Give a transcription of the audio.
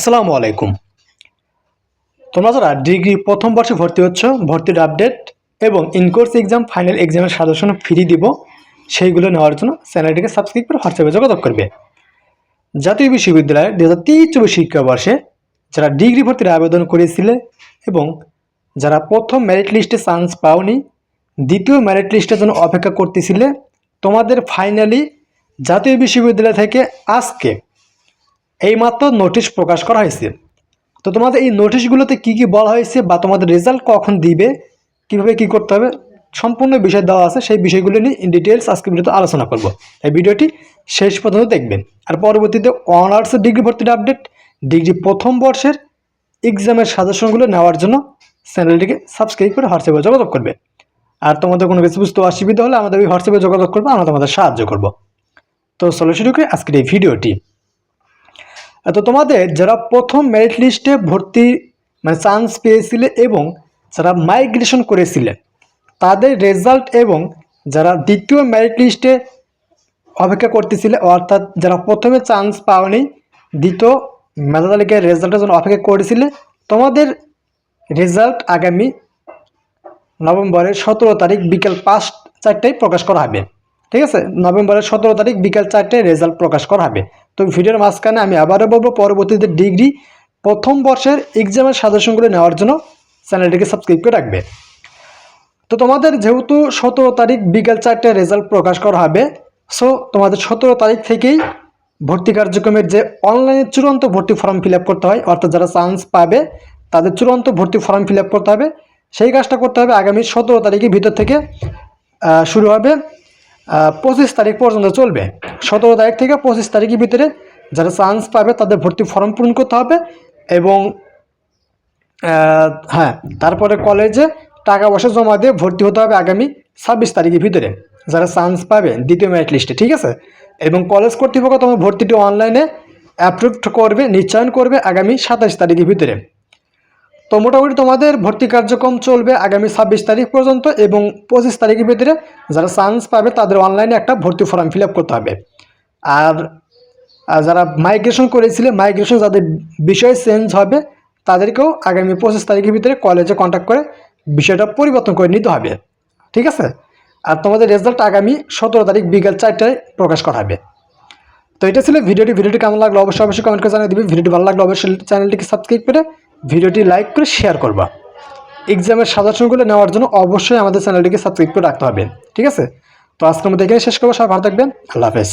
আসসালামু আলাইকুম। তোমরা যারা ডিগ্রি প্রথম বর্ষে ভর্তি হচ্ছ, ভর্তির আপডেট এবং ইনকোর্স এক্সাম ফাইনাল এক্সামের সাজেশন ফ্রি দিব, সেইগুলো নেওয়ার জন্য চ্যানেলটিকে সাবস্ক্রাইব করে হোয়াটসঅ্যাপে যোগাযোগ করবে। জাতীয় বিশ্ববিদ্যালয়ের দু হাজার তেইশ চব্বিশ শিক্ষাবর্ষে যারা ডিগ্রি ভর্তির আবেদন করেছিলে এবং যারা প্রথম মেরিট লিস্টে চান্স পাওনি, দ্বিতীয় মেরিট লিস্টের জন্য অপেক্ষা করতেছিলে, তোমাদের ফাইনালি জাতীয় বিশ্ববিদ্যালয় থেকে আজকে এইমাত্র নোটিশ প্রকাশ করা হয়েছে। তো তোমাদের এই নোটিশগুলোতে কি কি বলা হয়েছে বা তোমাদের রেজাল্ট কখন দিবে, কীভাবে কি করতে হবে, সম্পূর্ণ বিষয় দেওয়া আছে, সেই বিষয়গুলো নিয়ে ইন ডিটেলস আজকে ভিডিওতে আলোচনা করব। এই ভিডিওটি শেষ পর্যন্ত দেখবেন। আর পরবর্তীতে অনার্স ডিগ্রি ভর্তির আপডেট ডিগ্রি প্রথম বর্ষের এক্সামের সাজেশনগুলো নেওয়ার জন্য চ্যানেলটিকে সাবস্ক্রাইব করে হোয়াটসঅ্যাপে যোগাযোগ করবে আর তোমাদের কোনো কিছু বুঝতে অসুবিধা হলে আমাদের ওই হোয়াটসঅ্যাপে যোগাযোগ করবে, আমরা তোমাদের সাহায্য করব। তো চলো শুরু করি আজকের এই ভিডিওটি। তো তোমাদের যারা প্রথম মেরিট লিস্টে ভর্তি মানে চান্স পেয়েছিলে এবং যারা মাইগ্রেশন করেছিলেন তাদের রেজাল্ট এবং যারা দ্বিতীয় মেরিট লিস্টে অপেক্ষা করতেছিলে, অর্থাৎ যারা প্রথমে চান্স পাওনি, দ্বিতীয় মেধা তালিকায় রেজাল্টের জন্য অপেক্ষা করেছিলে, তোমাদের রেজাল্ট আগামী নভেম্বরের সতেরো তারিখ বিকেল পাঁচ চারটায় প্রকাশ করা হবে। ঠিক আছে? নভেম্বরের সতেরো তারিখ বিকেল চারটায় রেজাল্ট প্রকাশ করা হবে। তো ভিডিওর মাঝখানে আমি আবারও বলব, পরবর্তীতে ডিগ্রি প্রথম বর্ষের এক্সামের সাজেশনগুলো নেওয়ার জন্য চ্যানেলটিকে সাবস্ক্রাইব করে রাখবে। তো তোমাদের যেহেতু সতেরো তারিখ বিকেল চারটে রেজাল্ট প্রকাশ করা হবে সো তোমাদের সতেরো তারিখ থেকেই ভর্তি কার্যক্রমের যে অনলাইনে চূড়ান্ত ভর্তি ফর্ম ফিল করতে হয়, অর্থাৎ যারা চান্স পাবে, তাদের চূড়ান্ত ভর্তি ফর্ম ফিল করতে হবে। সেই কাজটা করতে হবে আগামী সতেরো তারিখের ভিতর থেকে শুরু হবে পঁচিশ তারিখ পর্যন্ত চলবে। সতেরো তারিখ থেকে পঁচিশ তারিখের ভিতরে যারা চান্স পাবে তাদের ভর্তি ফর্ম পূরণ করতে হবে এবং হ্যাঁ তারপরে কলেজে টাকা পয়সা জমা দিয়ে ভর্তি হতে হবে আগামী ছাব্বিশ তারিখের ভিতরে। যারা চান্স পাবে, দ্বিতীয় মেরিট লিস্টে ঠিক আছে? এবং কলেজ কর্তৃপক্ষ তোমার ভর্তিটি অনলাইনে অ্যাপ্রুভড করবে, নিশ্চয়ন করবে আগামী সাতাশ তারিখের ভিতরে। তো মোটামুটি তোমাদের ভর্তি কার্যক্রম চলবে আগামী ছাব্বিশ তারিখ পর্যন্ত এবং পঁচিশ তারিখের ভিতরে যারা চান্স পাবে তাদের অনলাইনে একটা ভর্তি ফর্ম ফিল করতে হবে। আর যারা মাইগ্রেশন করেছিলে মাইগ্রেশন যাদের বিষয় চেঞ্জ হবে, তাদেরকেও আগামী পঁচিশ তারিখের ভিতরে কলেজে কন্ট্যাক্ট করে বিষয়টা পরিবর্তন করে নিতে হবে। ঠিক আছে? আর তোমাদের রেজাল্ট আগামী সতেরো তারিখ বিকেল চারটায় প্রকাশ করা হবে। তো এটা ছিল ভিডিওটি। ভিডিওটি কেমন লাগল অবশ্যই অবশ্যই কমেন্ট করে জানিয়ে দিবি। ভিডিওটি ভালো লাগল অবশ্যই চ্যানেলটিকে সাবস্ক্রাইব করে ভিডিওটি লাইক করে শেয়ার করবা। এক্সামের সাজেশনগুলো নেওয়ার জন্য অবশ্যই আমাদের চ্যানেলটিকে সাবস্ক্রাইব করে রাখতে হবে। ঠিক আছে? তো আজকের মধ্যে এখানে শেষ করব। সবাই ভালো থাকবেন। আল্লাহ হাফেজ।